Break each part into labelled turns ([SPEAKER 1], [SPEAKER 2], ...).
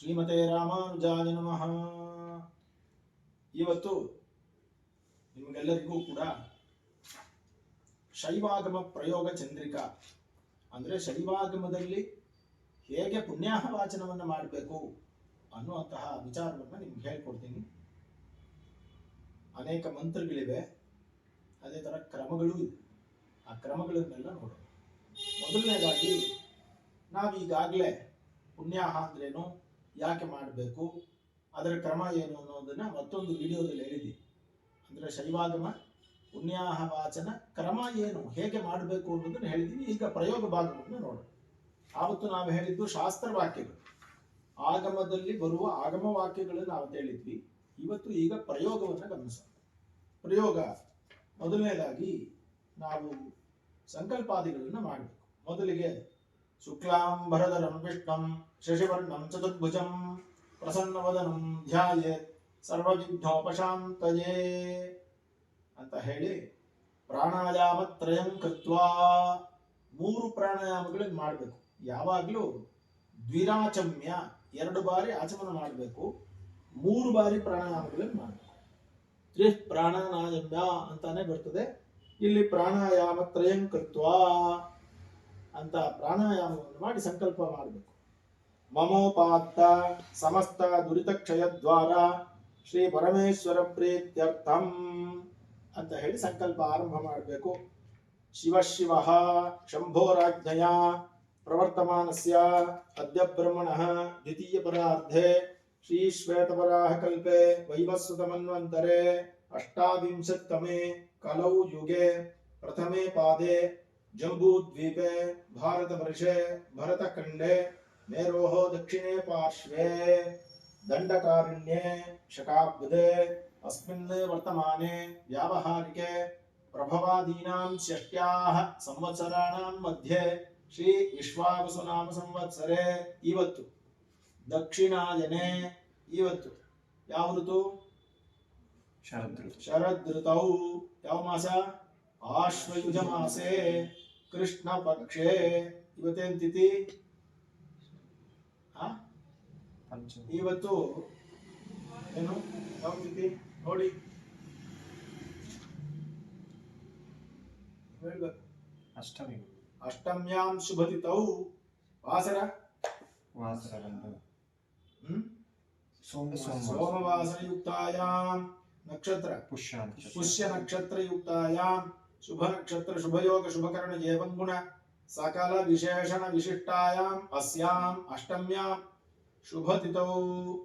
[SPEAKER 1] ಶ್ರೀಮತೆ ರಾಮಾನುಜಾಯ ನಮಃ. ಇವತ್ತು ನಿಮಗೆಲ್ಲರಿಗೂ ಕೂಡ ಶೈವಾಗಮ ಪ್ರಯೋಗ ಚಂದ್ರಿಕಾ. ಅಂದ್ರೆ ಶೈವಾಗಮದಲ್ಲಿ ಹೇಗೆ ಪುಣ್ಯಾಹ ವಾಚನವನ್ನು ಮಾಡಬೇಕು ಅನ್ನುವಂತಹ ವಿಚಾರವನ್ನು ನಿಮ್ಗೆ ಹೇಳ್ಕೊಡ್ತೀನಿ. ಅನೇಕ ಮಂತ್ರಗಳಿವೆ. ಅದೇ ಥರ ಕ್ರಮಗಳು ಇವೆ ಆ ಕ್ರಮಗಳನ್ನೆಲ್ಲ ನೋಡೋಣ. ಮೊದಲನೇದಾಗಿ ನಾವೀಗಾಗಲೇ ಪುಣ್ಯಾಹ ಅಂದ್ರೇನು? ಯಾಕೆ ಮಾಡಬೇಕು? ಅದರ ಕ್ರಮ ಏನು ಅನ್ನೋದನ್ನು ಮತ್ತೊಂದು ವಿಡಿಯೋದಲ್ಲಿ ಹೇಳಿದ್ವಿ ಅಂದರೆ ಶೈವಾಗಮ ಪುಣ್ಯಾಹ ವಾಚನ ಕ್ರಮ ಏನು, ಹೇಗೆ ಮಾಡಬೇಕು ಅನ್ನೋದನ್ನು ಹೇಳಿದ್ವಿ ಈಗ ಪ್ರಯೋಗ ಭಾಗವನ್ನು ನೋಡೋಣ. ಆವತ್ತು ನಾವು ಹೇಳಿದ್ದು ಶಾಸ್ತ್ರ ವಾಕ್ಯಗಳು ಆಗಮದಲ್ಲಿ ಬರುವ ಆಗಮ ವಾಕ್ಯಗಳನ್ನು ನಾವು ಹೇಳಿದ್ವಿ. ಇವತ್ತು ಈಗ ಪ್ರಯೋಗವನ್ನು ಗಮನಿಸೋಣ. ಪ್ರಯೋಗ, ಮೊದಲನೇದಾಗಿ ನಾವು ಸಂಕಲ್ಪಾದಿಗಳನ್ನು ಮಾಡಬೇಕು. ಮೊದಲಿಗೆ ಶುಕ್ಲಾಂಬರಧರಂ ವಿಷ್ಣಂ ಶಶಿವರ್ಣಂ ಚತುರ್ಭುಜಂ ಪ್ರಸನ್ನವದನಂ ಧ್ಯಾಯೇತ್ ಸರ್ವವಿಘ್ನೋಪಶಾಂತಯೇ ಅಂತ ಹೇಳಿ ಪ್ರಾಣಾಯಾಮತ್ರಯಂ ಕೃತ್ವಾ ಮೂರು ಪ್ರಾಣಾಯಾಮಗಳನ್ನು ಮಾಡಬೇಕು. ಯಾವಾಗಲೂ ದ್ವಿರಾಚಮ್ಯ ಎರಡು ಬಾರಿ ಆಚಮನ ಮಾಡಬೇಕು. ಮೂರು ಬಾರಿ ಪ್ರಾಣಾಯಾಮಗಳನ್ನು ಮಾಡಬೇಕು. ತ್ರಿ ಪ್ರಾಣಾಯಾಮ್ಯ ಅಂತಾನೆ ಬರ್ತದೆ. ಇಲ್ಲಿ ಪ್ರಾಣಾಯಾಮ ತ್ರಯಂ ಕೃತ್ವಾ ಅಂತ ಪ್ರಾಣಾಯಾಮವನ್ನು ಮಾಡಿ ಸಂಕಲ್ಪ ಮಾಡಬೇಕು. ಮಮೋಪಾತ್ತ ಸಮಸ್ತ ದುರಿತ ಕ್ಷಯದ್ವಾರ ಶ್ರೀ ಪರಮೇಶ್ವರ ಪ್ರೀತ್ಯರ್ಥಂ ಅಂತ ಹೇಳಿ ಸಂಕಲ್ಪ ಆರಂಭ ಮಾಡಬೇಕು. ಶಿವ ಶಿವ ಶಂಭೋರಾಜ್ಞಯ ಪ್ರವರ್ತಮಾನಸ್ಯ ಅದ್ಯ ಬ್ರಹ್ಮಣಃ ದ್ವಿತೀಯ ಪರಾರ್ಧೆ ಶ್ರೀ ಶ್ವೇತವರಾಹ ಕಲ್ಪೆ ವೈವಸ್ವತಮನ್ವಂತರೆ ಅಷ್ಟಾವಿಂಶತ್ತಮೇ ಕಲೌ ಯುಗೆ ಪ್ರಥಮೇ ಪಾದೆ जम्बूद्वीपे भारतवर्षे भरतखण्डे मेरोः दक्षिणे पार्श्वे दण्डकारण्ये शकाब्दे अस्मिन् वर्तमाने व्यावहारिके प्रभवादीनां षष्ट्याः संवत्सराणां मध्ये श्रीविश्वावसुनाम संवत्सरे इवत्तु दक्षिणायने इवत्तु ಯಾವ ಋತು? ಶರದೃತೌ ಯಾವ ಮಾಸ? ಆಶ್ವಯುಜ ಮಾಸೆ ಕೃಷ್ಣ ಪಕ್ಷೆ ಇವತ್ತೇನ್ ತಿಥಿ ಆ?
[SPEAKER 2] ಪಂಚಮಿ
[SPEAKER 1] ಇವತ್ತು ಏನು ಯಾವ ತಿಥಿ ನೋಡಿ ಹೇಳ್ಬೇಕು
[SPEAKER 2] ಅಷ್ಟಮಿ
[SPEAKER 1] ಅಷ್ಟಮ್ಯಾಂ ಶುಭತಿಥೌ ವಾಸರ
[SPEAKER 2] ವಾಸರಂದು
[SPEAKER 1] ಹ್ಮ್
[SPEAKER 2] ಸೋಮ ಸೋಮವಾರ
[SPEAKER 1] ಸೋಮವಾಸರಯುಕ್ತಾಯಾಂ ನಕ್ಷತ್ರ
[SPEAKER 2] ಪುಷ್ಯ
[SPEAKER 1] ಪುಷ್ಯ ನಕ್ಷತ್ರಯುಕ್ತಾಯಾಂ ಶುಭ ನಕ್ಷತ್ರ ಶುಭಯೋಗ ಶುಭಕರಣ ಏವಂ ಗುಣ ಸಕಲ ವಿಶೇಷಣ ವಿಶಿಷ್ಟಾಯಾಂ ಅಸ್ಯಾಂ ಅಷ್ಟಮ್ಯಾಂ ಶುಭತಿಥೌ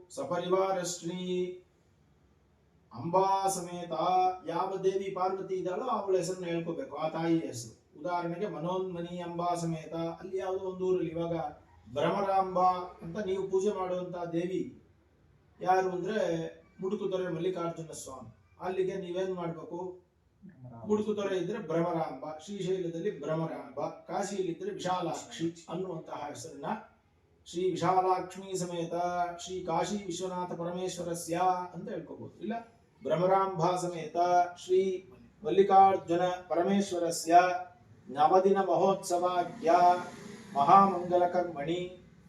[SPEAKER 1] ಸಪರಿವಾರ ಶ್ರೀ ಅಂಬಾ ಸಮೇತ ಯಾವ ದೇವಿ ಪಾರ್ವತಿ ಇದ್ದಾಳೋ ಅವಳ ಹೆಸರನ್ನು ಹೇಳ್ಕೋಬೇಕು. ಆ ತಾಯಿ ಹೆಸರು. ಉದಾಹರಣೆಗೆ ಮನೋನ್ಮನಿ ಅಂಬಾ ಸಮೇತ ಅಲ್ಲಿ ಯಾವುದೋ ಒಂದು ಊರಲ್ಲಿ ಇವಾಗ ಭ್ರಮರಾಂಬ ಅಂತ ನೀವು ಪೂಜೆ ಮಾಡುವಂತ ದೇವಿ ಯಾರು ಅಂದ್ರೆ ಮುಡುಕುತೊರೆ ಮಲ್ಲಿಕಾರ್ಜುನ ಸ್ವಾಮಿ. ಅಲ್ಲಿಗೆ ನೀವೇನ್ ಮಾಡ್ಬೇಕು? ಮುಡುಕುತೊರೆ ಇದ್ರೆ ಭ್ರಮರಾಂಬ, ಶ್ರೀಶೈಲದಲ್ಲಿ ಭ್ರಮರಾಂಬ, ಕಾಶಿಯಲ್ಲಿದ್ದರೆ ವಿಶಾಲಾಕ್ಷಿ ಅನ್ನುವಂತಹ ಹೆಸರನ್ನ ಶ್ರೀ ವಿಶಾಲಾಕ್ಷ್ಮಿ ಸಮೇತ ಶ್ರೀ ಕಾಶಿ ವಿಶ್ವನಾಥ ಪರಮೇಶ್ವರಸ್ಯ ಅಂತ ಹೇಳ್ಕೋಬಹುದು ಇಲ್ಲ? ಭ್ರಮರಾಂಬಾ ಸಮೇತ ಶ್ರೀ ಮಲ್ಲಿಕಾರ್ಜುನ ಪರಮೇಶ್ವರಸ್ಯ, ನವದಿನ ಮಹೋತ್ಸವ ಮಹಾಮಂಗಲ ಕರ್ಮಣಿ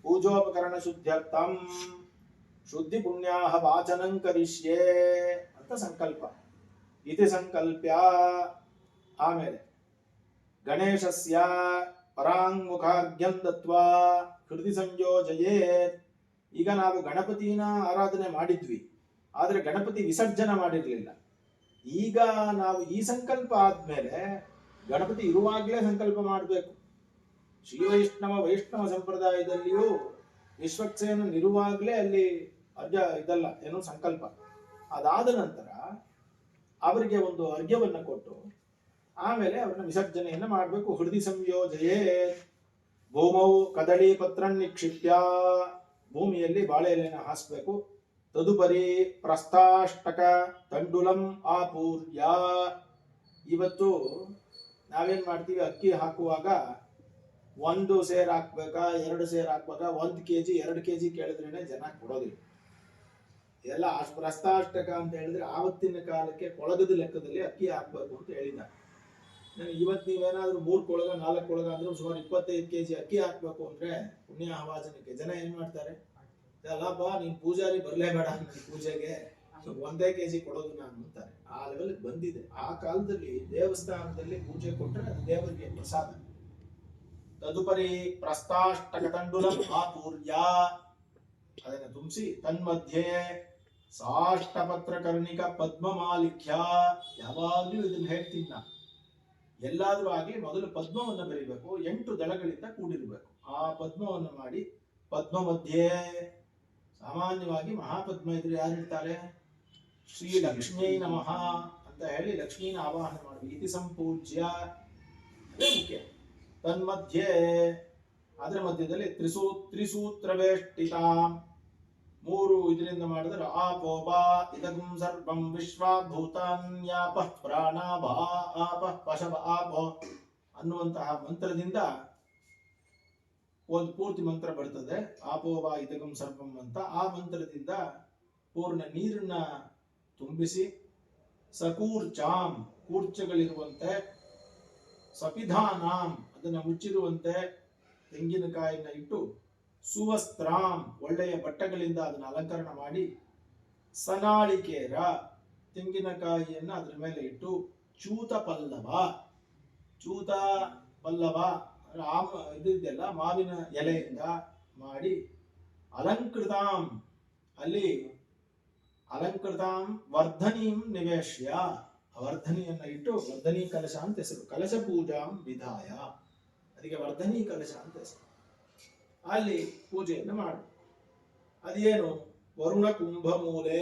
[SPEAKER 1] ಪೂಜೋಪಕರಣ ಶುದ್ಧ್ಯರ್ಥಂ ಶುದ್ಧಿ ಪುಣ್ಯಾಹ ವಾಚನಂ ಕರಿಷ್ಯೇ ಅಂತ ಸಂಕಲ್ಪ. ಇತಿ ಸಂಕಲ್ಪ್ಯ ಆಮೇಲೆ ಗಣೇಶಸ್ಯ ಪರಾಂಗುಖಾಗ್ಯಂ ದತ್ವಾ ಹೃದಯ ಸಂಯೋಜಯೇತ್ ಈಗ ನಾವು ಗಣಪತಿನ ಆರಾಧನೆ ಮಾಡಿದ್ವಿ, ಆದರೆ ಗಣಪತಿ ವಿಸರ್ಜನೆ ಮಾಡಿರಲಿಲ್ಲ. ಈಗ ನಾವು ಈ ಸಂಕಲ್ಪ ಆದ್ಮೇಲೆ ಗಣಪತಿ ಇರುವಾಗಲೇ ಸಂಕಲ್ಪ ಮಾಡಬೇಕು. ಶ್ರೀ ವೈಷ್ಣವ ವೈಷ್ಣವ ಸಂಪ್ರದಾಯದಲ್ಲಿಯೂ ವಿಶ್ವಕ್ಸೇನನಿರುವಾಗಲೇ ಅಲ್ಲಿ ಅರ್ಜ ಇದಲ್ಲ, ಏನೋ ಸಂಕಲ್ಪ. ಅದಾದ ನಂತರ ಅವರಿಗೆ ಒಂದು ಅರ್ಘ್ಯವನ್ನು ಕೊಟ್ಟು, ಆಮೇಲೆ ಅವ್ರನ್ನ ವಿಸರ್ಜನೆಯನ್ನ ಮಾಡಬೇಕು. ಹೃದಯ ಸಂಯೋಜಯೇ ಭೂಮೌ ಕದಳಿ ಪತ್ರ ನಿಕ್ಷಿಪ್ಯ. ಭೂಮಿಯಲ್ಲಿ ಬಾಳೆ ಎಲೆಯನ್ನು ಹಾಸ್ಬೇಕು. ತದುಪರಿ ಪ್ರಸ್ಥಾಷ್ಟಕ ತಂಡುಲಂ ಆಪೂರ್ಯ. ಇವತ್ತು ನಾವೇನ್ ಮಾಡ್ತೀವಿ? ಅಕ್ಕಿ ಹಾಕುವಾಗ ಒಂದು ಸೇರ್ ಹಾಕ್ಬೇಕಾ, ಎರಡು ಸೇರ್ ಹಾಕ್ಬೇಕಾ? ಒಂದ್ ಕೆಜಿ, ಎರಡು ಕೆಜಿ ಕೇಳಿದ್ರೇನೆ ಜನ ಕೊಡೋದಿಲ್ಲ. ಎಲ್ಲ ಅಷ್ಟು ಪ್ರಸ್ತಾಷ್ಟಕ ಅಂತ ಹೇಳಿದ್ರೆ ಆವತ್ತಿನ ಕಾಲಕ್ಕೆ ಕೊಳಗದ ಲೆಕ್ಕದಲ್ಲಿ ಅಕ್ಕಿ ಹಾಕ್ಬೇಕು ಅಂತ ಹೇಳಿದ ನಾನು ಇವತ್ತು ನೀವೇನಾದ್ರೂ ಮೂರ್ ಕೊಳಗ, ನಾಲ್ಕು ಕೊಳಗ ಅಂದ್ರೆ ಸುಮಾರು ಇಪ್ಪತ್ತೈದು ಕೆಜಿ ಅಕ್ಕಿ ಹಾಕ್ಬೇಕು ಅಂದ್ರೆ ಪುಣ್ಯ ಆವಾಜನಕ್ಕೆ. ಜನ ಏನ್ ಮಾಡ್ತಾರೆ? ಅಲ್ಲಪ್ಪ ನೀನ್ ಪೂಜಾರಿ ಬರ್ಲೇಬೇಡ ನನ್ ಪೂಜೆಗೆ. ಒಂದೇ ಕೆಜಿ ಕೊಡೋದು ನಾನು ಅಂತಾರೆ. ಆ ಲೆವೆಲ್ ಬಂದಿದೆ. ಆ ಕಾಲದಲ್ಲಿ ದೇವಸ್ಥಾನದಲ್ಲಿ ಪೂಜೆ ಕೊಟ್ಟರೆ ಅದು ದೇವರಿಗೆ ಪ್ರಸಾದ. ತದುಪರಿ ಪ್ರಸ್ತಾಷ್ಟಕ ತಂಡುಲ ಆಪೂರ್ಯ ಅದನ್ನ ತುಂಬಿಸಿ ತನ್ಮಧ್ಯೆ ಸಾಷ್ಟಪತ್ರಕರ್ಣಿಕ ಪದ್ಮಮಾಲಿಖ್ಯ. ಯಾವಾಗಲೂ ಇದನ್ನ ಹೇಳ್ತೀನಿ ನಾನು. ಎಲ್ಲಾದ್ರೂ ಆಗಿ ಮೊದಲು ಪದ್ಮವನ್ನು ಬರೀಬೇಕು, ಎಂಟು ದಳಗಳಿಂದ ಕೂಡಿರಬೇಕು. ಆ ಪದ್ಮವನ್ನು ಮಾಡಿ ಪದ್ಮ ಮಧ್ಯೆ ಸಾಮಾನ್ಯವಾಗಿ ಮಹಾಪದ್ಮ ಇದ್ರೆ ಯಾರಿರ್ತಾರೆ ಶ್ರೀ ಲಕ್ಷ್ಮೀ ನಮಃ ಅಂತ ಹೇಳಿ ಲಕ್ಷ್ಮೀನ ಆವಾಹನೆ ಮಾಡಬೇಕು. ಇತಿ ಸಂಪೂಜ್ಯ. ಅದೇ ಮುಖ್ಯ. ತನ್ಮಧ್ಯೆ. ಅದರ ಮಧ್ಯದಲ್ಲಿ ತ್ರಿಸೂ ತ್ರಿಸೂತ್ರವೇಷ್ಟಿತಾಂ. ಮೂರು ಇದರಿಂದ ಮಾಡಿದ್ರೆ ಬಾ ಇದಂ ಸರ್ವಂ ವಿಶ್ವಾಭೂತಾನ್ಯಾಪ ಪ್ರಾಣಾಭಾ ಆಪ ಪಶವ ಆಪೋ ಅನ್ನುವಂತಹ ಮಂತ್ರದಿಂದ ಒಂದು ಪೂರ್ತಿ ಮಂತ್ರ ಬರ್ತದೆ. ಆಪೋವಾ ಇದಗಂ ಸರ್ವಂ ಅಂತ. ಆ ಮಂತ್ರದಿಂದ ಪೂರ್ಣ ನೀರನ್ನ ತುಂಬಿಸಿ ಸಕೂರ್ಚಾಂ, ಕೂರ್ಚಗಳಿರುವಂತೆ ಸಪಿಧಾನಾಂ, ಅದನ್ನ ಮುಚ್ಚಿರುವಂತೆ ತೆಂಗಿನಕಾಯಿನ ಇಟ್ಟು ಸುವಸ್ತ್ರಾಂ, ಒಳ್ಳೆಯ ಬಟ್ಟೆಗಳಿಂದ ಅದನ್ನು ಅಲಂಕರಣ ಮಾಡಿ ಸನಾಳಿಕೇರ, ತೆಂಗಿನಕಾಯಿಯನ್ನು ಅದ್ರ ಮೇಲೆ ಇಟ್ಟು ಚೂತ ಪಲ್ಲವ. ಚೂತ ಪಲ್ಲವ, ರಾಮ ಆಮ ಇದೆಯಲ್ಲ, ಮಾವಿನ ಎಲೆಯಿಂದ ಮಾಡಿ ಅಲಂಕೃತಾಂ. ಅಲ್ಲಿ ಅಲಂಕೃತಾಂ ವರ್ಧನೀಂ ನಿವೇಶ್ಯ. ವರ್ಧನಿಯನ್ನ ಇಟ್ಟು ವರ್ಧನಿ ಕಲಶ ಅಂತ ಹೆಸರು. ಕಲಶ ಪೂಜಾಂ ವಿಧಾಯ. ಅದಕ್ಕೆ ವರ್ಧನಿ ಕಲಶ ಅಂತ ಹೆಸರು. ಅಲ್ಲಿ ಪೂಜೆಯನ್ನು ಮಾಡು. ಅದೇನು ವರುಣ ಕುಂಭ ಮೂಲೆ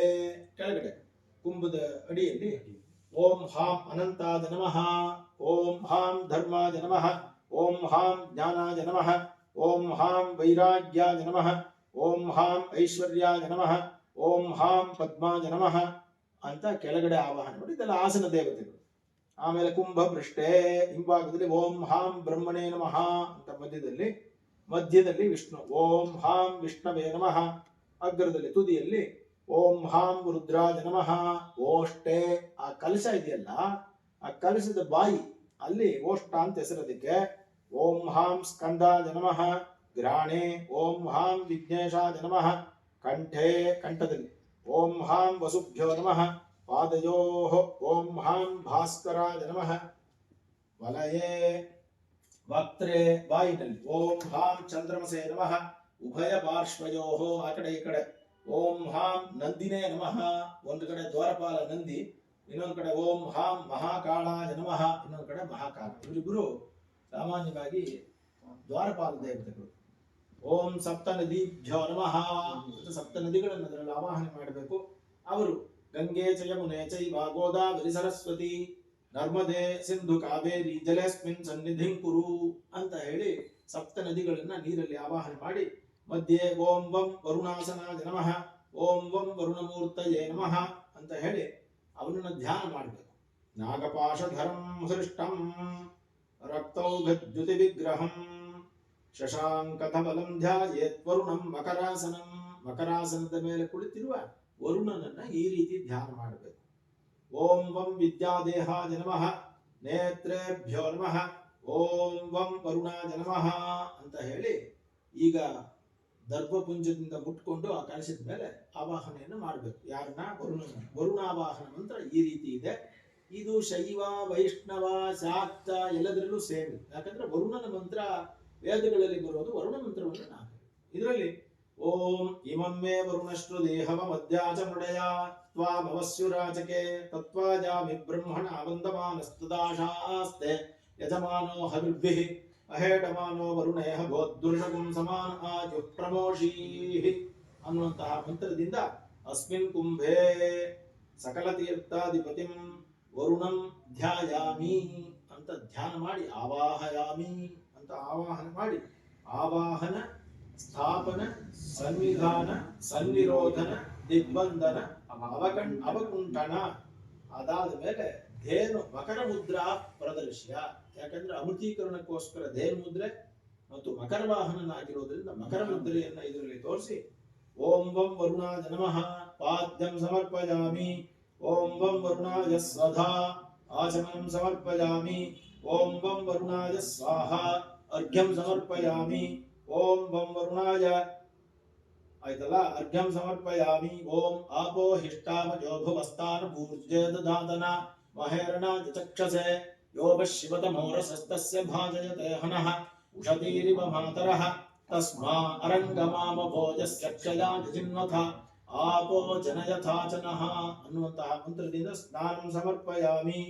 [SPEAKER 1] ಕೆಳಗಡೆ, ಕುಂಭದ ಅಡಿಯಲ್ಲಿ. ಓಂ ಹಾಂ ಅನಂತಾದ ನಮಃ. ಓಂ ಹಾಂ ಧರ್ಮಾದ ನಮಃ. ಓಂ ಹಾಂ ಜ್ಞಾನಾದ ನಮಃ. ಓಂ ಹಾಂ ವೈರಾಗ್ಯಾದ ನಮಃ. ಓಂ ಹಾಂ ಐಶ್ವರ್ಯಾದ ನಮಃ. ಓಂ ಹಾಂ ಪದ್ಮಾಜ ನಮಃ ಅಂತ ಕೆಳಗಡೆ ಆವಾಹನೆ ಮಾಡಿ, ಇದೆಲ್ಲ ಆಸನ ದೇವತೆಗಳು. ಆಮೇಲೆ ಕುಂಭ ಪೃಷ್ಠೆ ಹಿಂಭಾಗದಲ್ಲಿ ಓಂ ಹಾಂ ಬ್ರಹ್ಮಣೇ ನಮಃ ಅಂತ ಮಧ್ಯದಲ್ಲಿ ಮಧ್ಯದಲ್ಲಿ ವಿಷ್ಣು. ಓಂ ಹಾಂ ವಿಷ್ಣವೇ ನಮಃ. ಅಗ್ರದಲ್ಲಿ ತುದಿಯಲ್ಲಿ ಓಂ ಹಾಂ ರುದ್ರಾಜ ನಮಃ. ಓಷ್ಟೆ. ಆ ಕಲಶ ಇದೆಯಲ್ಲ, ಆ ಕಲಶದ ಬಾಯಿ, ಅಲ್ಲಿ ಓಷ್ಟ ಅಂತ ಹೆಸರದಕ್ಕೆ ಓಂ ಹಾಂ ಸ್ಕಂದಾಜ ನಮಃ. ಗ್ರಾಣೆ, ಓಂ ಹಾಂ ವಿಘ್ನೇಶಾಜ ನಮಃ. ಕಂಠೆ, ಕಂಠದಲ್ಲಿ ಓಂ ಹಾಂ ವಸುಭ್ಯೋ ನಮಃ. ಪಾದಯೋ ಓಂ ಹಾಂ ಭಾಸ್ಕರಾಜ ನಮಃ. ವಲಯೇ. ವಕ್ತ್ರೆ ಬಾಯಿನಲ್ಲಿ ಓಂ ಹಾಂ ಚಂದ್ರಮಸೇ ನಮಃ ಉಭಯ ಪಾರ್ಶ್ವಯೋಹೋ ಆ ಕಡೆ ಈ ಕಡೆ ಓಂ ಹಾಂ ನಂದಿನೇ ನಮಃ ಒಂದು ಕಡೆ ದ್ವಾರಪಾಲ ನಂದಿ, ಇನ್ನೊಂದು ಕಡೆ ಓಂ ಹಾಂ ಮಹಾಕಾಳಾಯ ನಮಃ, ಇನ್ನೊಂದು ಕಡೆ ಮಹಾಕಾಳ ಇವರಿಬ್ಬರು ಸಾಮಾನ್ಯವಾಗಿ ದ್ವಾರಪಾಲ ದೇವತೆಗಳು. ಓಂ ಸಪ್ತ ನದೀಭ್ಯೋ ನಮಃ. ಸಪ್ತ ನದಿಗಳನ್ನು ಅದರಲ್ಲಿ ಆವಾಹನೆ ಮಾಡಬೇಕು. ಅವರು ಗಂಗೆ ಚ ಯಮುನೆ ಚೈವ ಗೋದಾವರಿ ಸರಸ್ವತಿ. ನರ್ಮದೆ ಸಿಂಧು ಕಾವೇರಿ ಜಲಸ್ಮಿನ್ ಸನ್ನಿಧಿ ಕುರು ಅಂತ ಹೇಳಿ ಸಪ್ತ ನದಿಗಳನ್ನ ನೀರಲ್ಲಿ ಆವಾಹನೆ ಮಾಡಿ, ಮಧ್ಯೆ ಓಂ ವಂ ವರುಣಾಸನ ನಮಃ, ಓಂ ವಂ ವರುಣಮೂರ್ತಯೇ ನಮಃ ಅಂತ ಹೇಳಿ ಅವನನ್ನ ಧ್ಯಾನ ಮಾಡಬೇಕು. ನಾಗಪಾಶಧರಂ ಹೃಷ್ಟಂ ರಕ್ತೌಘದ್ಯುತಿ ವಿಗ್ರಹಂ, ಶಶಾಂಕಧವಲಂ ಧ್ಯಾಯೇತ್ ವರುಣಂ ಮಕರಾಸನಂ. ಮಕರಾಸನದ ಮೇಲೆ ಕುಳಿತಿರುವ ವರುಣನನ್ನ ಈ ರೀತಿ ಧ್ಯಾನ ಮಾಡಬೇಕು. ಓಂ ವಂ ವಿದ್ಯಾದೇಹಾಯ ನಮಃ. ನೇತ್ರೇಭ್ಯೋ ನಮಃ. ಓಂ ವಂ ವರುಣಾಯ ನಮಃ ಅಂತ ಹೇಳಿ ಈಗ ದರ್ಭಪುಂಜದಿಂದ ಮುಟ್ಕೊಂಡು ಆ ಕಳಿಸಿದ ಮೇಲೆ ಆವಾಹನೆಯನ್ನು ಮಾಡಬೇಕು. ಯಾರನ್ನ? ವರುಣ ವರುಣಾವಾಹನ ಮಂತ್ರ ಈ ರೀತಿ ಇದೆ. ಇದು ಶೈವ, ವೈಷ್ಣವ, ಶಾಕ್ತ ಎಲ್ಲದರಲ್ಲೂ ಸೇಮ್. ಯಾಕಂದ್ರೆ ವರುಣನ ಮಂತ್ರ ವೇದಗಳಲ್ಲಿ ಬರೋದು ವರುಣ ಮಂತ್ರವನ್ನು ನಾವು ಇದರಲ್ಲಿ ಓಂ ಇಮಮ್ಮೆ ವರುಣಶ್ರು ದೇಹವ ಮಧ್ಯಾಚ ಮೃಡಯ. ತ್ವಾಮವಸ್ಯುರಾಜಕೆ ತತ್ವಾಜಾಮಿ ಬ್ರಹ್ಮಣ ವಂದಮಾನಸ್ತದಾಶಾಸ್ತೆ ಯಜಮಾನೋ ಹವಿರ್ಭಿಹಿ, ಅಹೇಟಮಾನೋ ವರುಣೇಹ ಗೋದ್ದುರ್ಷಕಂ ಸಮಾನ ಆಜು ಪ್ರಮೋಷೀಹಿ ಅನ್ನುವಂತಹ ಮಂತ್ರದಿಂದ ಅಸ್ಮಿನ್ ಕುಂಭೇ ಸಕಲ ತೀರ್ಥಾಧಿಪತಿಂ ವರುಣಂ ಧ್ಯಾಯಾಮಿ ಅಂತ ಧ್ಯಾನ ಮಾಡಿ, ಆವಾಹಯಾಮಿ ಅಂತ ಆವಾಹನ ಮಾಡಿ, ಆವಾಹನ, ಸ್ಥಾಪನ ಸಂವಿಧಾನ ಸನ್ನಿರೋಧನ ದಿಗ್ಬಂಧನ ಅವಕಣ್ ಅವಕುಂಠನ ಅದಾದ ಮೇಲೆ ಧೇನು ಮಕರ ಮುದ್ರಾ ಪ್ರದರ್ಶ್ಯ. ಯಾಕಂದ್ರೆ ಅಮೃತೀಕರಣಕ್ಕೋಸ್ಕರ ಧೇನು ಮುದ್ರೆ ಮತ್ತು ಮಕರ ವಾಹನನಾಗಿರೋದ್ರಿಂದ ಮಕರ ಮುದ್ರೆಯನ್ನ ಇದರಲ್ಲಿ ತೋರಿಸಿ ಓಂ ವಂ ವರುಣಾಯ ನಮಃ ಪಾದ್ಯಂ ಸಮರ್ಪಯಾಮಿ ಓಂ ವಂ ವರುಣಾಯ ಸ್ವಧಾ ಆಚಮನಂ ಸಮರ್ಪಯಾಮಿ ಓಂ ವಂ ವರುಣಾಯ ಸ್ವಾಹ ಅರ್ಘ್ಯಂ ಸಮರ್ಪಯಾಮಿ ಓಂ ವಂ ವರುಣಾಯ ಆಯ್ತಲ್ಲ ಅರ್ಘ್ಯಂ ಸಮರ್ಪಯಾಮಿ ಓಂ ಆಪೋ ಹಿಷ್ಟಾಮಜೋ ಭುವಸ್ತಾನ ಭೂರ್ಜೆ ದಧಾತನ ಮಹೇರಣ ಚಕ್ಷಸೆ ಯೋಗ ಶಿವತಮೋರಸಸ್ತಸ್ಯ ಭಾಜಯತೆ ಹನಃ ಉಷತೀರಿವ ಮಾತರಃ ತಸ್ಮಾ ಅರಂಗಮಾಮ ಭೋಜಸ್ಯ ಕ್ಷಯಾ ಜಿನ್ವಥ ಆಪೋ ಜನಯಥಾಚನಃ ಅನ್ನುವಂತಹ ಮಂತ್ರದಿಂದ ಸ್ನಾನಂ ಸಮರ್ಪಯಾಮಿ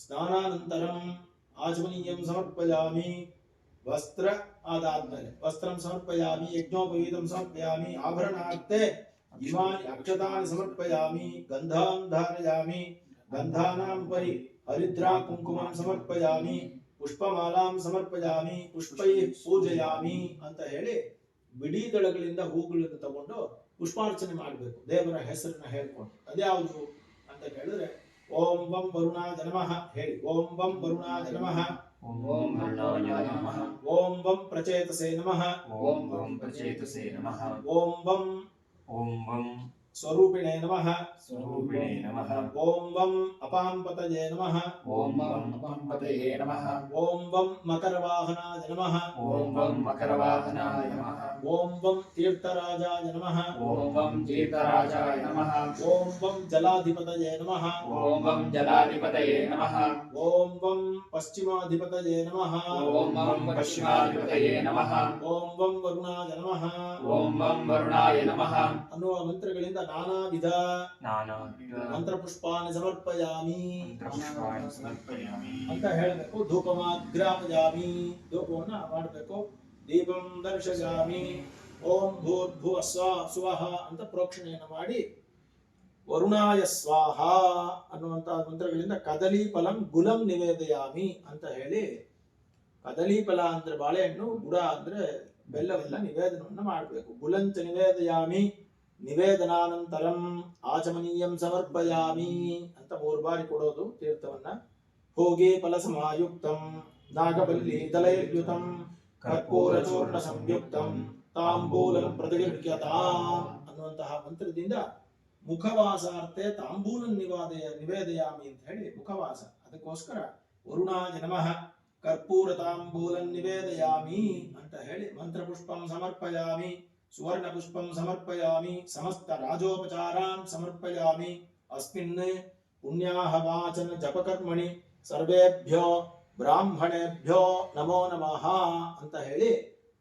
[SPEAKER 1] ಸ್ನಾನಾನಂತರಂ ಆಚಮನೀಯಂ ಸಮರ್ಪಯಾಮಿ ವಸ್ತ್ರ ಆದಾದ್ಮೇಲೆ. ವಸ್ತ್ರಂ ಸಮರ್ಪಯಾಮಿ, ಯಜ್ಞೋಪವೀತಂ ಸಮರ್ಪಯಾಮಿ ಆಭರಣಾರ್ತೆ ಇಮಾನಿ ಅಕ್ಷತಾನಿ ಸಮರ್ಪಯಾಮಿ, ಗಂಧಾಂ ಧಾರಯಾಮಿ, ಗಂಧಾನಾಂ ಪರಿ, ಹರಿದ್ರಾ ಕುಂಕುಮಂ ಸಮರ್ಪಯಾಮಿ, ಪುಷ್ಪಮಾಲಾಂ ಸಮರ್ಪಯಾಮಿ, ಪುಷ್ಪೈ ಪೂಜಯಾಮಿ ಅಂತ ಹೇಳಿ ಬಿಡಿ ದಳಗಳಿಂದ ಹೂಗಳನ್ನು ತಗೊಂಡು ಪುಷ್ಪಾರ್ಚನೆ ಮಾಡಬೇಕು. ದೇವರ ಹೆಸರನ್ನ ಹೇಳ್ಕೊಂಡು. ಅದ್ಯಾವುದು ಅಂತ ಹೇಳಿದ್ರೆ ಓಂ ವಂ ವರುಣಾಯ ನಮಃ ಹೇಳಿ ಓಂ ವಂ ವರುಣಾಯ ನಮಃ
[SPEAKER 3] ಓಂ ವರುಣಾಯ ನಮಃ
[SPEAKER 1] ಓಂ ವಂ ಪ್ರಚೇತಸೇ ನಮಃ
[SPEAKER 3] ಓಂ ವಂ ಪ್ರಚೇತಸೇ ನಮಃ
[SPEAKER 1] ಓಂ ವಂ
[SPEAKER 2] ಓಂ ವಂ
[SPEAKER 1] ಸ್ವರೂಪಿಣೇ ನಮಃ
[SPEAKER 3] ಸ್ವರೂಪಿಣೇ ನಮಃ
[SPEAKER 1] ಓಂ ವಂ ಅಪಾಂಪತಯೇ ನಮಃ
[SPEAKER 3] ಓಂ ವಂ ಪಂಪತಯೇ ನಮಃ
[SPEAKER 1] ಓಂ ವಂ ಮಕರವಾಹನಾಯ ನಮಃ
[SPEAKER 3] ಓಂ ವಂ ಮಕರವಾಹನಾಯ ನಮಃ
[SPEAKER 1] ಓಂ ವಂ ತೀರ್ಥರಾಜಾಯ ನಮಃ
[SPEAKER 3] ಓಂ ವಂ ತೀರ್ಥರಾಜಾಯ ನಮಃ
[SPEAKER 1] ಓಂ ವಂ ಜಲಾಧಿಪತಯೇ ನಮಃ
[SPEAKER 3] ಓಂ ವಂ ಜಲಾಧಿಪತಯೇ ನಮಃ
[SPEAKER 1] ಓಂ ವಂ ಪಶ್ಚಿಮಾಧಿಪತಯೇ ನಮಃ
[SPEAKER 3] ಓಂ ವಂ ಪಶ್ಚಿಮಾಧಿಪತಯೇ ನಮಃ
[SPEAKER 1] ಓಂ ವಂ ವರುಣಾಯ ನಮಃ
[SPEAKER 3] ಓಂ ವಂ ವರುಣಾಯ ನಮಃ
[SPEAKER 1] ಅನ್ನುವ ಮಂತ್ರಗಳಿಂದ ನಾನಾ ವಿಧ
[SPEAKER 2] ನಾನಾ
[SPEAKER 1] ಮಂತ್ರ ಪುಷ್ಪಾನಿ ಸಮರ್ಪಯಾಮಿ.
[SPEAKER 2] ಮಂತ್ರಪುಷ್ಪಾಣಿ ಸಮರ್ಪಯಾಮಿ.
[SPEAKER 1] ಅಂತ ಹೇಳಬೇಕು. ಧೂಪಮಾಗ್ರಾಪಯಾಮಿ ಧೂಪವನ್ನ ಮಾಡಬೇಕು. ದೀಪಂ ದರ್ಶಗಾಮಿ. ಓಂ ಭೂರ್ಭುವ ಸ್ವ ಸುವಹ ಅಂತ ಪ್ರೋಕ್ಷಣೆಯನ್ನು ಮಾಡಿ ವರುಣಾಯ ಸ್ವಾಹ ಅನ್ನುವಂತಹ ಮಂತ್ರಗಳಿಂದ ಕದಲಿ ಫಲಂ ಗುಲಂ ನಿವೇದಯಾಮಿ ಅಂತ ಹೇಳಿ ಕದಲಿ ಫಲ ಅಂದ್ರೆ ಬಾಳೆಹಣ್ಣು, ಗುಡ ಅಂದ್ರೆ ಬೆಲ್ಲವೆಲ್ಲ, ನಿವೇದನವನ್ನು ಮಾಡಬೇಕು. ಗುಲಂಚ ನಿವೇದಯಾಮಿ, ನಿವೇದನಾನಂತರಂ ಆಚಮನೀಯಂ ಸಮರ್ಪಯಾಮಿ ಅಂತ ಮೂರು ಬಾರಿ ಕೊಡೋದು ತೀರ್ಥವನ್ನ. ಭೋಗೆ ಫಲಸಮಾಯುಕ್ತಂ ನಾಗಬಲ್ಲಿ ದಲೈರ್ಯುತಂ ಕರ್ಪೂರಚೂರ್ಣ ಸಂಯುಕ್ತಂ, ತಾಂಬೂಲಂ ಪ್ರತಿಗೃಹ್ಯತಾಂ ಅನ್ನುವಂತಹ ಮಂತ್ರದಿಂದ ಮುಖವಾಸಾರ್ಥೆ ತಾಂಬೂಲಂ ನಿವಾದಯ ನಿವೇದಯಾಮಿ ಅಂತ ಹೇಳಿ ಮುಖವಾಸ. ಅದಕ್ಕೋಸ್ಕರ ವರುಣಾಯ ನಮಃ, ಕರ್ಪೂರ ತಾಂಬೂಲಂ ನಿವೇದಯಾಮಿ ಅಂತ ಹೇಳಿ ಮಂತ್ರಪುಷ್ಪಂ ಸಮರ್ಪಯಾಮಿ ಸುವರ್ಣ ಪುಷ್ಪಂ ಸಮರ್ಪಯಾಮಿ, ಸಮಸ್ತ ರಾಜೋಪಚಾರಾಂ ಸಮರ್ಪಯಾಮಿ, ಅಸ್ಮಿನ್ ಪುಣ್ಯಾಹ ವಾಚನ ಜಪಕರ್ಮಣಿ ಸರ್ವೇಭ್ಯೋ ಬ್ರಾಹ್ಮಣೇಭ್ಯೋ ನಮೋ ನಮಃ ಅಂತ ಹೇಳಿ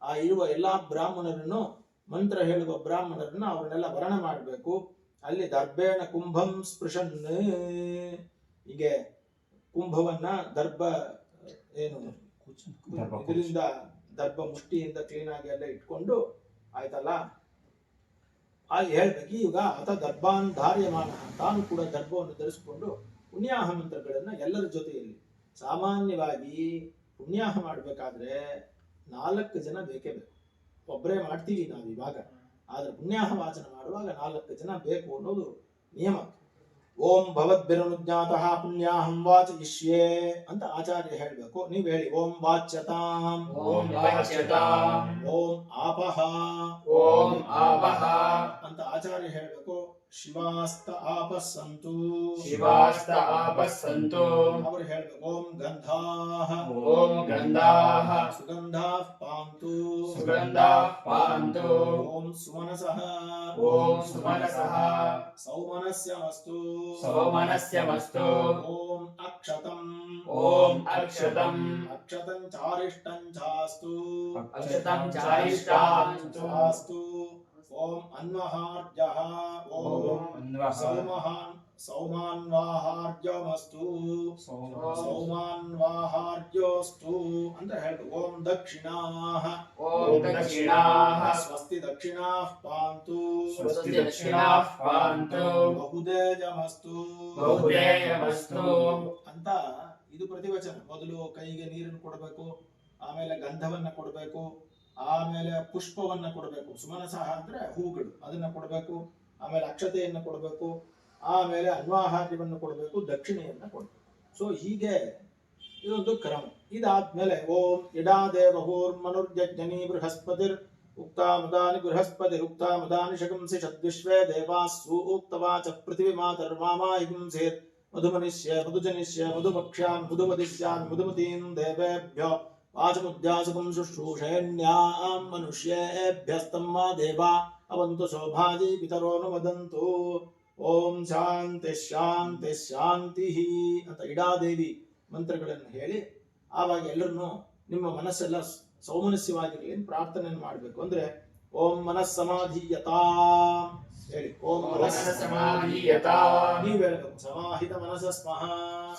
[SPEAKER 1] ಆ ಇರುವ ಎಲ್ಲಾ ಬ್ರಾಹ್ಮಣರನ್ನು ಮಂತ್ರ ಹೇಳುವ ಬ್ರಾಹ್ಮಣರನ್ನ ಅವರನ್ನೆಲ್ಲ ವರ್ಣ ಮಾಡಬೇಕು. ಅಲ್ಲಿ ದರ್ಬೇಣ ಕುಂಭಂ ಸ್ಪೃಶನ್. ಹೀಗೆ ಕುಂಭವನ್ನ ದರ್ಭ ಏನು ಇದರಿಂದ ದರ್ಭ ಮುಷ್ಟಿಯಿಂದ ಕ್ಲೀನ್ ಆಗಿ ಎಲ್ಲ ಇಟ್ಕೊಂಡು ಆಯ್ತಲ್ಲ? ಅಲ್ಲಿ ಹೇಳ್ಬೇಕು ಈಗ ಆತ ದರ್ಭಾನ್ ಧಾರ್ಯಮಾನ ತಾನು ಕೂಡ ದರ್ಭವನ್ನು ಧರಿಸಿಕೊಂಡು ಪುಣ್ಯಾಹ ಮಂತ್ರಗಳನ್ನು ಎಲ್ಲರ ಜೊತೆಯಲ್ಲಿ ಸಾಮಾನ್ಯವಾಗಿ ಪುಣ್ಯಾಹ ಮಾಡಬೇಕಾದ್ರೆ ನಾಲ್ಕು ಜನ ಬೇಕೇ ಬೇಕು. ಒಬ್ಬರೇ ಮಾಡ್ತೀವಿ ನಾವು ಇವಾಗ. ಆದ್ರೆ ಪುಣ್ಯಾಹ ವಾಚನ ಮಾಡುವಾಗ ನಾಲ್ಕು ಜನ ಬೇಕು ಅನ್ನೋದು ನಿಯಮ. ಓಂ ಭವದ್ಭಿರನುಜ್ಞಾತಃ ಪುಣ್ಯಾಹಂ ವಾಚಯಿಷ್ಯೆ ಅಂತ ಆಚಾರ್ಯ ಹೇಳ್ಬೇಕು. ನೀವ್ ಹೇಳಿ ಓಂ ವಾಚ್ಯತಾಂ.
[SPEAKER 3] ಓಂ ವಾಚ್ಯತಾಂ.
[SPEAKER 1] ಓಂ ಆಪಹ
[SPEAKER 3] ಓಂ ಆಪಹ
[SPEAKER 1] ಅಂತ ಆಚಾರ್ಯ ಹೇಳ್ಬೇಕು. ಶಿವಾಸ್ತ ಆಪಃ ಸಂತು
[SPEAKER 3] ಶಿವಾಸ್ತ ಆಪಃ ಸಂತು
[SPEAKER 1] ಅವರು ಹೇಳ್ಬೇಕು ಓಂ ಗಂಧಾಃ
[SPEAKER 3] ಓಂ ಗಂಧಾಃ
[SPEAKER 1] ಸುಗಂಧಾಃ ಪಾಂತು
[SPEAKER 3] ಸುಗಂಧಾಃ ಪಾಂತು
[SPEAKER 1] ಓಂ ಸುಮನಸಃ
[SPEAKER 3] ಓಂ ಸುಮನಸಃ
[SPEAKER 1] ಸೌಮನಸ್ಯ ವಸ್ತು
[SPEAKER 3] ಸೋಮನಸ್ಯ ವಸ್ತು
[SPEAKER 1] ಓಂ ಅಕ್ಷತಂ
[SPEAKER 3] ಓಂ ಅಕ್ಷತಂ
[SPEAKER 1] ಅಕ್ಷತಂ ಚಾರಿಷ್ಟಂ ಚಾಸ್ತು
[SPEAKER 3] ಅಕ್ಷತಂ ಚಾರಿಷ್ಟಾಂ
[SPEAKER 1] ಚಾಸ್ತು ಓಂ ಅನ್ವಹಾರ್ಜಃ ಓಂ ಸೌಮಹಾನ್ ಸೌಮಾನ್ವಾಹಾರ್ಜಮಸ್ತು ಸೌಮಾನ್ವಾಹಾರ್ಯೋಸ್ತು ಅಂತ ಹೇಳ್ತು ಓಂ ದಕ್ಷಿಣಾಃ
[SPEAKER 3] ಓಂ ದಕ್ಷಿಣಾಃ
[SPEAKER 1] ಸ್ವಸ್ತಿ ದಕ್ಷಿಣಾಃ ಪಾಂತು
[SPEAKER 3] ಸ್ವಸ್ತಿ ದಕ್ಷಿಣಾಃ ಪಾಂತು
[SPEAKER 1] ಬಹುದೇಜಮಸ್ತು
[SPEAKER 3] ಬಹುದೇಯಮಸ್ತು
[SPEAKER 1] ಅಂತ ಇದು ಪ್ರತಿವಚನ ಮೊದಲು ಕೈಗೆ ನೀರನ್ನು ಕೊಡಬೇಕು ಆಮೇಲೆ ಗಂಧವನ್ನ ಕೊಡಬೇಕು ಆಮೇಲೆ ಪುಷ್ಪವನ್ನ ಕೊಡಬೇಕು. ಸುಮನಸಹ ಅಂದ್ರೆ ಹೂಗಳು. ಅದನ್ನ ಕೊಡಬೇಕು. ಆಮೇಲೆ ಅಕ್ಷತೆಯನ್ನ ಕೊಡಬೇಕು. ಆಮೇಲೆ ಅನ್ವಾಹಾರ್ಯವನ್ನು ಕೊಡಬೇಕು. ದಕ್ಷಿಣೆಯನ್ನ ಕೊಡಬೇಕು. ಸೊ ಹೀಗೆ ಇದೊಂದು ಕ್ರಮ. ಇದಾದ್ಮೇಲೆ ಓಂ ಇಡಾ ಬಹೂರ್ ಮನುರ್ಯಜ್ಞನಿ ಬೃಹಸ್ಪತಿರ್ ಉಕ್ತಾಮುದಾನಿ ಬೃಹಸ್ಪತಿರುಕ್ತಾಮುದಾನಿ ಶಕಂಸಿ ಷದ್ವಿಶ್ವೇ ದೇವಾಸ್ಸು ಉಕ್ತವಾಚ ಪೃಥಿವಿ ಮಾತರ್ಮಾಮಾಹಿಂಸೇತ್ ಮಧುಮನಿಷ್ಯ ಮಧುಜನಿಷ್ಯ ಮಧುಭಕ್ಷ್ಯಾಂ ಮಧುಮದಿಷ್ಯಾಂ ಮಧುಮತೀನ್ ದೇವೇಭ್ಯೋ. ವಾಚಮುದ್ಯಾಸಕಂ ಶುಶ್ರೂಷೇಣ್ಯಾಂ ಮನುಷ್ಯೇಭ್ಯಸ್ತಮ್ಮ ದೇವಾ. ಅವಂತು ಶೋಭಾಜಿ ಪಿತರೋನು ವದಂತು ಓಂ ಶಾಂತಿ ಶಾಂತಿ ಶಾಂತಿ ಅಂತ ಇಡಾದೇವಿ ಮಂತ್ರಗಳನ್ನು ಹೇಳಿ ಆವಾಗ ಎಲ್ಲರನ್ನೂ ನಿಮ್ಮ ಮನಸ್ಸೆಲ್ಲ ಸೌಮನಸ್ಯವಾಗಿರಲಿ ಏನು ಪ್ರಾರ್ಥನೆ ಮಾಡಬೇಕು. ಅಂದ್ರೆ ಓಂ ಮನಸ್ಸಮಾಧೀಯತಾ ಹೇಳಿ ಓಂ ಮನಸ್ಸ ಸಮಾಹಿತ ಮನಸ್ಸ ಸ್ಮಃ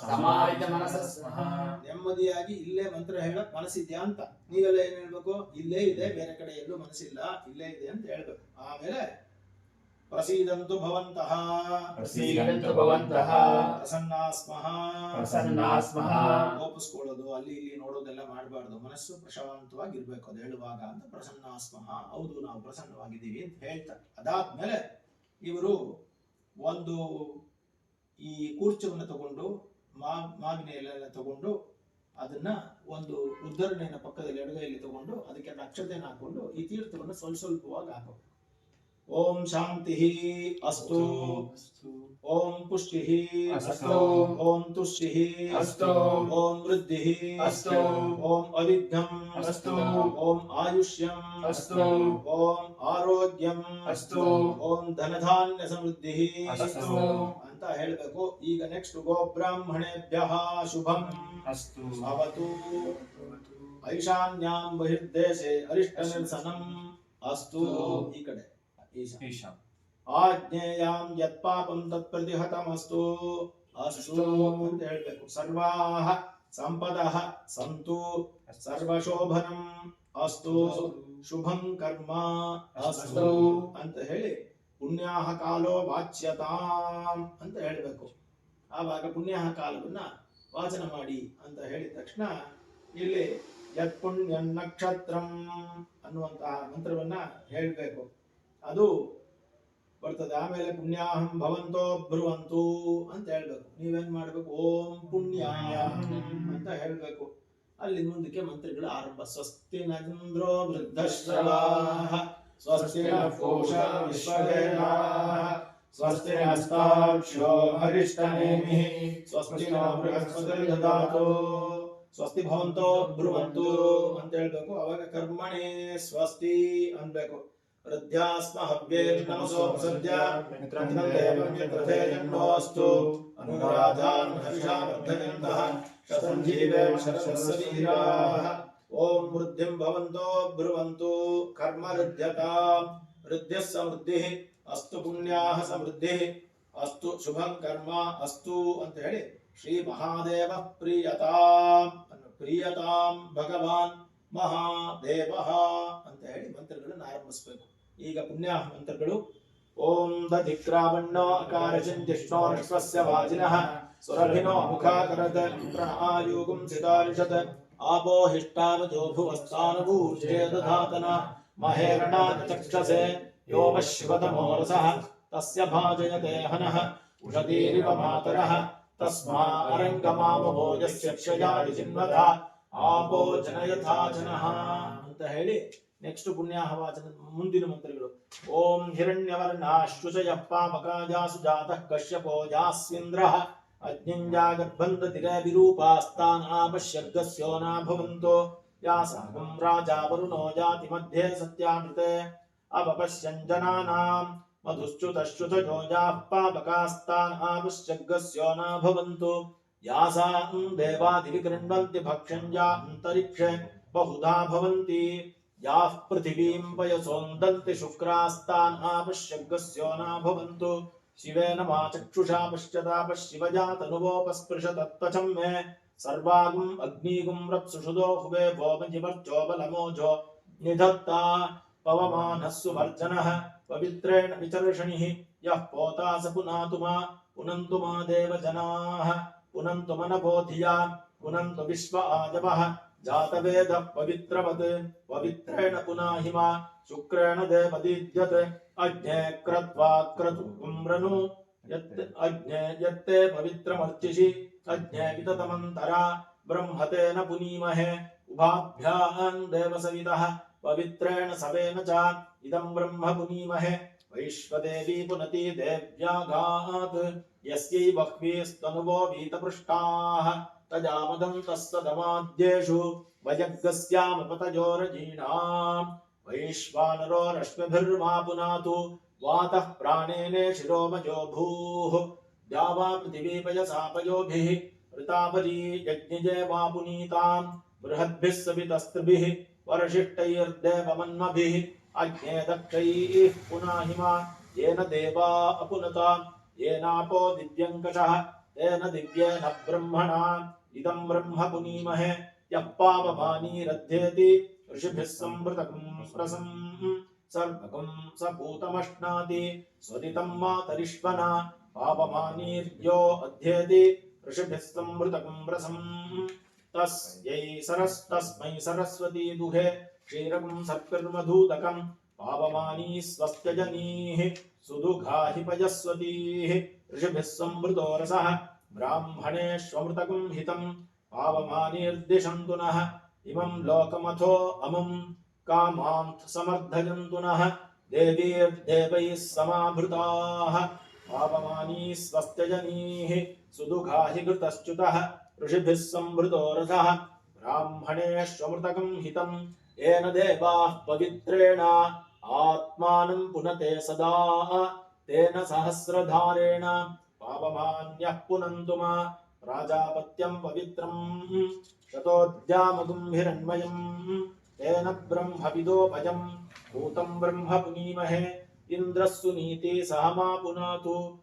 [SPEAKER 3] ಸಮಾಹಿತ ಮನಸ್ಸ ಸ್ಮಃ
[SPEAKER 1] ನೆಮ್ಮದಿಯಾಗಿ ಇಲ್ಲೇ ಮಂತ್ರ ಹೇಳಕ್ ಮನಸ್ಸಿದ್ಯಾ ಅಂತ. ನೀವೆಲ್ಲ ಏನ್ ಹೇಳ್ಬೇಕು? ಇಲ್ಲೇ ಇದೆ ಬೇರೆ ಕಡೆ ಎಲ್ಲೂ ಮನಸ್ಸಿಲ್ಲ ಇಲ್ಲೇ ಇದೆ ಅಂತ ಹೇಳ್ಬೇಕು. ಆಮೇಲೆ ಪ್ರಸೀದಂತು ಭವಂತಹ
[SPEAKER 3] ಪ್ರಸೀದಂತು ಭವಂತಃ.
[SPEAKER 1] ಪ್ರಸನ್ನಾಸ್ಮಃ ಪ್ರಸನ್ನಾಸ್ಮಃ
[SPEAKER 3] ಪ್ರಸನ್ನಾ
[SPEAKER 1] ಕೋಪಿಸ್ಕೊಳ್ಳೋದು ಅಲ್ಲಿ ಇಲ್ಲಿ ನೋಡೋದೆಲ್ಲ ಮಾಡಬಾರ್ದು. ಮನಸ್ಸು ಪ್ರಶಾಂತವಾಗಿರ್ಬೇಕು. ಅದು ಹೇಳುವಾಗ ಅಂತ ಪ್ರಸನ್ನಾಸ್ಮಃ ಹೌದು ನಾವು ಪ್ರಸನ್ನವಾಗಿದ್ದೀವಿ ಅಂತ ಹೇಳ್ತಾರೆ ಅದಾದ್ಮೇಲೆ ಇವರು ಒಂದು ಈ ಕೂರ್ಚವನ್ನು ತಗೊಂಡು ಮಾ ಮಾವಿನ ಎಲೆಲ್ಲ ತಗೊಂಡು ಅದನ್ನ ಒಂದು ಉದ್ದರಣೆಯನ್ನು ಪಕ್ಕದಲ್ಲಿ ಎಡಗೈಯಲ್ಲಿ ತಗೊಂಡು ಅದಕ್ಕೆ ಅಕ್ಷತೆಯನ್ನು ಹಾಕೊಂಡು ಈ ತೀರ್ಥವನ್ನು ಸ್ವಲ್ಪ ಸ್ವಲ್ಪವಾಗಿ ಹಾಕಬೇಕು. ಓಂ ಶಾಂತಿ ಅಸ್ತು ಓಂ ಪುಷ್ಟಿ
[SPEAKER 3] ಅಸ್ತು.
[SPEAKER 1] ಓಂ ತುಷ್ಟಿ
[SPEAKER 3] ಅಸ್ತು.
[SPEAKER 1] ಓಂ ವೃದ್ಧಿ
[SPEAKER 3] ಅಸ್ತು.
[SPEAKER 1] ಓಂ ಅವಿಘ್ನಂ
[SPEAKER 3] ಅಸ್ತು.
[SPEAKER 1] ಓಂ ಆಯುಷ್ಯಂ
[SPEAKER 3] ಅಸ್ತು.
[SPEAKER 1] ಓಂ ಆರೋಗ್ಯಂ
[SPEAKER 3] ಅಸ್ತು.
[SPEAKER 1] ಓಂ ಧನಧಾನ್ಯ ಸಮೃದ್ಧಿ
[SPEAKER 3] ಅಸ್ತು.
[SPEAKER 1] ಅಂತ ಹೇಳ್ಬೇಕು ಈಗ ನೆಕ್ಸ್ಟ್ ಗೋ ಬ್ರಾಹ್ಮಣೇಭ್ಯ ಶುಭಂ
[SPEAKER 2] ಅಸ್ತು
[SPEAKER 1] ಅವತು ಐಶಾನ್ಯಾಂ ಬಹಿರ್ದೇಶೆ ಅರಿಷ್ಟ ನಿರಸನಂ ಅಸ್ತು ಈ ಕಡೆ ಈಶಾ ಆಜ್ಞೇಯಾಂ ಯತ್ ಪಾಪಂ ತತ್ ಪ್ರತಿಹತಮಸ್ತು ಅಸ್ತು ಅಂತ ಹೇಳ್ಬೇಕು. ಸರ್ವಾಹ ಸಂಪದಃ ಸಂತು ಸರ್ವಶೋಭನಂ ಅಸ್ತು ಶುಭಂ ಕರ್ಮ ಅಸ್ತು। ಅಂತ ಹೇಳಿ ಪುಣ್ಯಾಹ ಕಾಲೋ ವಾಚ್ಯತಾಂ ಅಂತ ಹೇಳ್ಬೇಕು. ಆವಾಗ ಪುಣ್ಯಾಹ ಕಾಲವನ್ನ ವಾಚನ ಮಾಡಿ ಅಂತ ಹೇಳಿದ ತಕ್ಷಣ ಇಲ್ಲಿ ಯತ್ ಪುಣ್ಯ ನಕ್ಷತ್ರಂ ಅನ್ನುವಂತಹ ಮಂತ್ರವನ್ನ ಹೇಳ್ಬೇಕು. ಅದು ಬರ್ತದೆ. ಆಮೇಲೆ ಪುಣ್ಯಾಹಂ ಭವಂತೋ ಬ್ರುವಂತು ಅಂತ ಹೇಳ್ಬೇಕು. ನೀವೇನ್ ಮಾಡ್ಬೇಕು? ಓಂ ಪುಣ್ಯ ಅಂತ ಹೇಳ್ಬೇಕು. ಅಲ್ಲಿ ಮುಂದಕ್ಕೆ ಮಂತ್ರಿಗಳು ಆರಂಭ. ಸ್ವಸ್ತಿ ನಂದ್ರೋ ವೃದ್ಧಶ್ರವಾಹ. ಸ್ವಸ್ತಿ ಕೋಶ ವಿಶ್ವವೇದಾಃ ಸ್ವಸ್ತಿ ಹರಿಷ್ಟನೇಮಿ ಸ್ವಸ್ತಿ ಬೃಹಸ್ಪತಿ ಭವಂತೋ ಬ್ರುವಂತು ಅಂತ ಹೇಳ್ಬೇಕು. ಅವಾಗ ಕರ್ಮಣಿ ಸ್ವಸ್ತಿ ಅನ್ಬೇಕು वृद्ध्यास्महव्येर्नमसोपसद्या मित्रं देवं यत्रथेजन्मोऽस्तु अनुराधान्हविषामर्थयन्तः शसञ्जीवे शरसवीराः ॐ वृद्धिं भवन्तो, ब्रुवन्तु। कर्म रुध्यताम् वृद्धिः समृद्धिः, अस्तु पुण्याः ಸಮೃದ್ಧಿ ಅಸ್ತು ಶುಭಂ ಕರ್ಮ ಅಸ್ತು ಅಂತ ಹೇಳಿ ಶ್ರೀ ಮಹಾದೇವ ಪ್ರಿಯತಾಂ ಪ್ರಿಯತಾಂ ಭಗವಾನ್ ಮಹಾದೇವ ಅಂತ ಹೇಳಿ ಮಂತ್ರಗಳನ್ನು ಆರಂಭಿಸಬೇಕು ಈಗ ಪುಣ್ಯ ಮಂತ್ರಗಳು ಓಂ ದಧಿಕ್ರಾವಣ್ಣೋ ಅಕಾರ ಚಿಂತಿಷ್ಣೋ ವಿಶ್ವಸ್ಯ ವಾಜಿನಃ ಸುರಭಿನೋ ಮುಖಾಕರದ ಪ್ರಣಾಯುಗುಂ ಸಿತಾರಿಷತ್ ಆಪೋ ಹಿಷ್ಟಾವಜೋ ಭುವಸ್ತಾನಭೂರ್ಜೇ ದಧಾತನ ಮಹೇರಣಾತ್ ಚಕ್ಷಸೆ ಯೋ ವಶ್ವತಮೋರಸಃ ತಸ್ಯ ಭಾಜಯತೆ ಹನಃ ಉಷತೀರಿವ ಮಾತರಃ ತಸ್ಮಾ ಅರಂಗಮಾಮಭೋ ಯಸ್ಯ ಕ್ಷಯಾದಿ ಚಿನ್ವತ ಆಪೋ ಜನಯಥಾ ಜನಃ ಅಂತ ಹೇಳಿ ನೆಕ್ಸ್ಟ್ ಪುಣ್ಯಾಹವಾಚನ ಮುಂದಿನ ಮಂತ್ರಗಳು ಓಂ ಹಿರಣ್ಯವರ್ಣಾಶ್ವಚಯ ಪಾಪಕಾಜಾಸು ಜಾತಃ ಕಶ್ಯಪೋ ಜಾಸ್ಯಂದ್ರ ಅಜ್ಞಂಜಾಗರ್ಭಂಧ ತಿರವಿರೂಪಾಸ್ತಾನಾಪಶ್ಯರ್ಗಸ್ಯೋ ನಾಭವಂತೋ ಯಾಸಾಗಂ ರಾಜಾ ವರುಣೋ ಜಾತಿ ಮಧ್ಯೆ ಸತ್ಯಾಮೃತೆ ಅವಪಶ್ಯಂಜನಾನಾಂ ಮಧುಶ್ಚುತಶ್ಚುತಯೋ ಜಾಃ ಪಾಪಕಾಸ್ತಾನಾಪಶ್ಯರ್ಗಸ್ಯೋ ನಾಭವಂತು ಯಾಸಾಂ ದೇವಾದಿವಿಗೃಣ್ವಂತಿ ಭಕ್ಷಂಜಾ ಅಂತರಿಕ್ಷೆ बहुधा भवन्ति याः पृथिवीं पयसोन्दन्ति शुक्रास्तान् न भवन्तु शिवेन चक्षुषा पश्यता पश्यवजातनुवोपस्पृशतत्त्वचं मे। सर्वागुम् अग्निगुं रप्सुषुदो हुवे बलमोजो निधत्ता पवमानः पवित्रेण विचर्षणिः यः पोता स पुनातु मा। पुनन्तु मा देवजनाः। पुनन्तु मनबोधिया पुनन्तु विश्व आजवः जातवेदः पवित्रवत्, पवित्रेण पुनाहि मा शुक्रेण देवदीद्यत् अज्ञे क्रत्वा क्रतुकुम्रनु यत् अज्ञे, यत्ते पवित्रमर्चिषि, अज्ञे विततमन्तरा ब्रह्मतेन पुनीमहे। उभाभ्याम् देवसवितः, पवित्रेण सवेन च इदं ब्रह्म पुनीमहे। वैश्वदेवी पुनति देव्याघात्, यस्यै बह्वीस्तनुवो वीतपृष्टाः तजामदन्तस्तदमाद्येषु वयग्गस्यामपतयोरजीणाम् वैश्वानरो रश्मिभिर्मा पुनातु वातः प्राणेने शिरोमजो भूः। द्यावा पृथिवी पयसा पयोभिः ऋतापरी यज्ञजे वा पुनीताम् बृहद्भिः सवितस्त्रिभिः, वरशिष्टैर्देवमन्मभिः अग्ने दक्षैः पुनाहिमा। येन देवा अपुनता, येनापो दिव्यङ्कषः। तेन दिव्येन ब्रह्मणा, इदं ब्रह्म पुनीमहे यः ऋषिभिः संवृतकं प्रसं सर्वकं स भूतमश्नाति पावमानीर्यो अध्येति, ऋषिभिः संवृतकं रसम् तस्यै सरस्तस्मै सरस्वती दुहे क्षीरकं सर्पिर्मधूदकं पावमानी स्वस्त्यजनीः पयस्वतीः ऋषिभिः संवृतो रसः ब्राह्मणेष्वमृतकं हितं पावमानीर्दिशन्तु नः इमं लोकमथो अमुं कामान्थ समर्थयन्तु नः देवीर्देवैः समाभृताः पावमानी स्वस्त्यजनीः सुदुघाहि घृतश्च्युतः ऋषिभिः संवृतो रथः ब्राह्मणेष्वमृतकं हितं येन देवाः पवित्रेण आत्मानं पुनते सदा तेन सहस्रधारेण पावमान्यः पुनन्तु मा पवित्रम् शतोद्यामगुं हिरण्मयम्। तेन ब्रह्मविदोपजम्, भूतं ब्रह्म पुनीमहे। इन्द्रः सुनीति सह मा पुनातु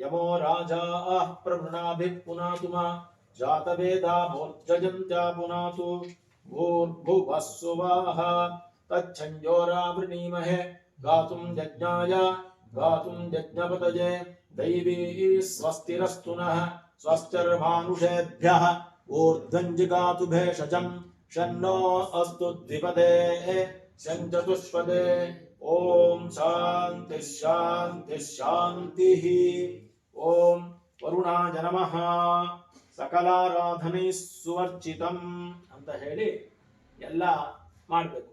[SPEAKER 1] यमो राजाः पुनातु मा, जातवेदा मोर्जयन्त्या पुनातु। भूर्भुवः तच्छञ्जोरावृणीमहे गातुं यज्ञाय गातुं यज्ञपतये दैवी स्वस्तिरस्तु नः स्वस्तिर्मानुषेभ्यः ऊर्ध्वं जिगातु भेषजं शन्नो अस्तु द्विपदे शञ्चतुष्पदे ॐ शान्तिः शान्तिः शान्तिः ॐ ವರುಣಾಯ ನಮಃ ಸಕಲಾರಾಧನೆ ಸುವರ್ಚಿತಂ ಅಂತ ಹೇಳಿ ಎಲ್ಲ ಮಾಡಬೇಕು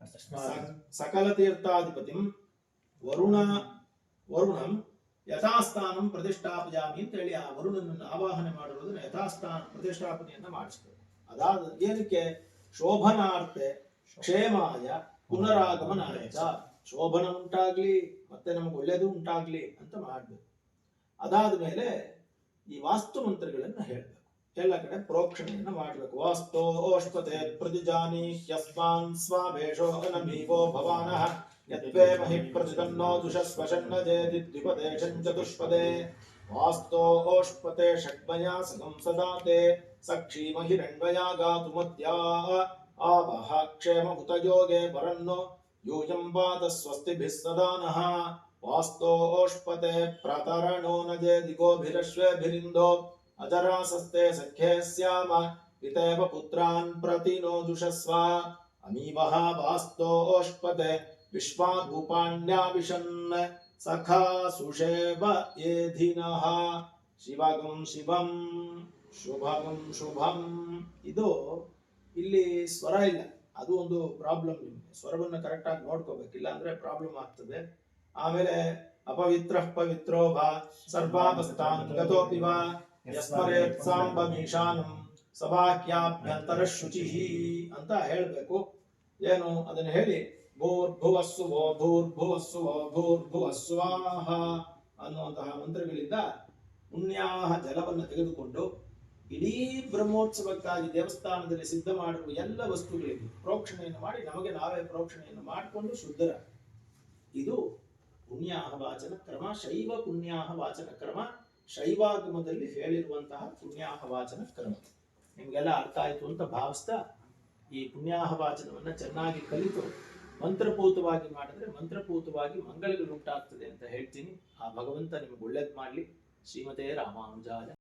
[SPEAKER 1] ಸ- ಸಕಲ ತೀರ್ಥಾಧಿಪತಿಂ ವರುಣ ವರುಣಂ ಯಥಾಸ್ಥಾನಂ ಪ್ರತಿಷ್ಠಾಪಯಾಮಿ ಅಂತ ಹೇಳಿ ಆ ವರುಣನನ್ನು ಆವಾಹನೆ ಮಾಡಿರೋದನ್ನ ಯಥಾಸ್ಥಾನ ಪ್ರತಿಷ್ಠಾಪನೆಯನ್ನ ಮಾಡಿಸ್ಬೇಕು ಅದಾದ ಏನಕ್ಕೆ? ಶೋಭನಾರ್ತೆ ಕ್ಷೇಮಾಯ ಪುನರಾಗಮನ ಚ. ಶೋಭನ ಉಂಟಾಗ್ಲಿ, ಮತ್ತೆ ನಮಗೆ ಒಳ್ಳೇದು ಉಂಟಾಗ್ಲಿ ಅಂತ ಮಾಡಬೇಕು. ಅದಾದ ಮೇಲೆ ಈ ವಾಸ್ತು ಮಂತ್ರಗಳನ್ನ ಹೇಳ್ಬೇಕು. ಎಲ್ಲ ಕಡೆ ಪ್ರೋಕ್ಷಣೆಯನ್ನ ಮಾಡಬೇಕು ವಾಸ್ತೋ ಓಷ್ಪತೆ ಪ್ರತಿಜಾನಿ ಯಸ್ಮಾನ್ ಸ್ವಾಭೇಷೋ ಅನಮೀವೋ ಭವಾನಃ ಯದ್ವೇ ಮಹಿ ಪ್ರತಿತನ್ನೋ ದುಷಸ್ವಶನ್ನ ಜೇದಿ ದ್ವಿಪದೇ ಚತುಷ್ಪದೇ ವಾಸ್ತೋ ಓಷ್ಪತೆ ಷಡ್ಮಯಾ ಸಗಂ ಸದಾತೆ ಸಕ್ಷೀಮ ಹಿರಣ್ಮಯಾ ಗಾತು ಮದ್ಯಾ ಆವಹ ಕ್ಷೇಮ ಹುತಯೋಗೆ ಪರನ್ನೋ ಯೂಯಂ ಪಾದ ಸ್ವಸ್ತಿಭಿಃ ಸದಾ ನಃ ವಾಸ್ತೋ ಓಷ್ಪತೆ ಪ್ರತರಣೋ ನ ಜೇದಿ ಗೋಭಿರಶ್ವೇಭಿರಿಂದೋ ಅಜರಾಸಸ್ತೆ ಸಖ್ಯೇ ಸ್ಯಾಮ ಪಿತೇವ ಪುತ್ರಾನ್ ಪ್ರತಿ नो जुषस्व अमीवः वास्तोष्पते विश्वागुपाण्याविशन् सखा सुषेव येधिनः ಶಿವಗಂ ಶಿವಂ ಶುಭಗಂ ಶುಭಂ ಇದು ಇಲ್ಲಿ ಸ್ವರ ಇಲ್ಲ ಅದು ಒಂದು ಪ್ರಾಬ್ಲಮ್ ನಿಮಗೆ ಸ್ವರವನ್ನು ಕರೆಕ್ಟಾಗಿ ನೋಡ್ಕೋಬೇಕು ಇಲ್ಲ ಅಂದ್ರೆ ಪ್ರಾಬ್ಲಮ್ ಆಗ್ತದೆ ಆಮೇಲೆ ಅಪವಿತ್ರ ಪವಿತ್ರೋ ವಾ ಸರ್ವಾಪಸ್ಥಾನ್ ಗತೋಪಿ ವಾ ಯಸ್ಮರೇತ್ ಸಾಂಬಮೀಶಾನಂ ಸಭಾಕ್ಯಾಭ್ಯಂತರ ಶುಚಿ ಅಂತ ಹೇಳಬೇಕು. ಏನು? ಅದನ್ನು ಹೇಳಿ. ಭೂರ್ಭುವಸ್ಸುವೋ ಓ ಭೂರ್ಭುವಸ್ವಾಹ ಅನ್ನುವಂತಹ ಮಂತ್ರಗಳಿಂದ ಪುಣ್ಯಾಹ ಜಲವನ್ನು ತೆಗೆದುಕೊಂಡು ಇಡೀ ಬ್ರಹ್ಮೋತ್ಸವಕ್ಕಾಗಿ ದೇವಸ್ಥಾನದಲ್ಲಿ ಸಿದ್ಧ ಮಾಡಿರುವ ಎಲ್ಲ ವಸ್ತುಗಳಿಗೆ ಪ್ರೋಕ್ಷಣೆಯನ್ನು ಮಾಡಿ, ನಮಗೆ ನಾವೇ ಪ್ರೋಕ್ಷಣೆಯನ್ನು ಮಾಡಿಕೊಂಡು ಶುದ್ಧರ. ಇದು ಪುಣ್ಯಾಹ ವಾಚನ ಕ್ರಮ, ಶೈವ ಪುಣ್ಯಾಹ ವಾಚನ ಕ್ರಮ. ಶೈವಾಗಮದಲ್ಲಿ ಹೇಳಿರುವಂತಹ ಪುಣ್ಯಾಹ ವಾಚನ ಕ್ರಮ. ನಿಮಗೆಲ್ಲ ಅರ್ಥ ಆಯಿತು ಅಂತ ಭಾವಿಸ್ತಾ ಈ ಪುಣ್ಯಾಹ ವಾಚನವನ್ನ ಚೆನ್ನಾಗಿ ಕಲಿತು ಮಂತ್ರಪೂತವಾಗಿ ಮಾಡಿದ್ರೆ ಮಂತ್ರಪೂತವಾಗಿ ಮಂಗಳಗಳು ಉಂಟಾಗ್ತದೆ ಅಂತ ಹೇಳ್ತೀನಿ. ಆ ಭಗವಂತ ನಿಮಗೆ ಒಳ್ಳೇದು ಮಾಡಲಿ. ಶ್ರೀಮತೆ ರಾಮಾನುಜಾಯ.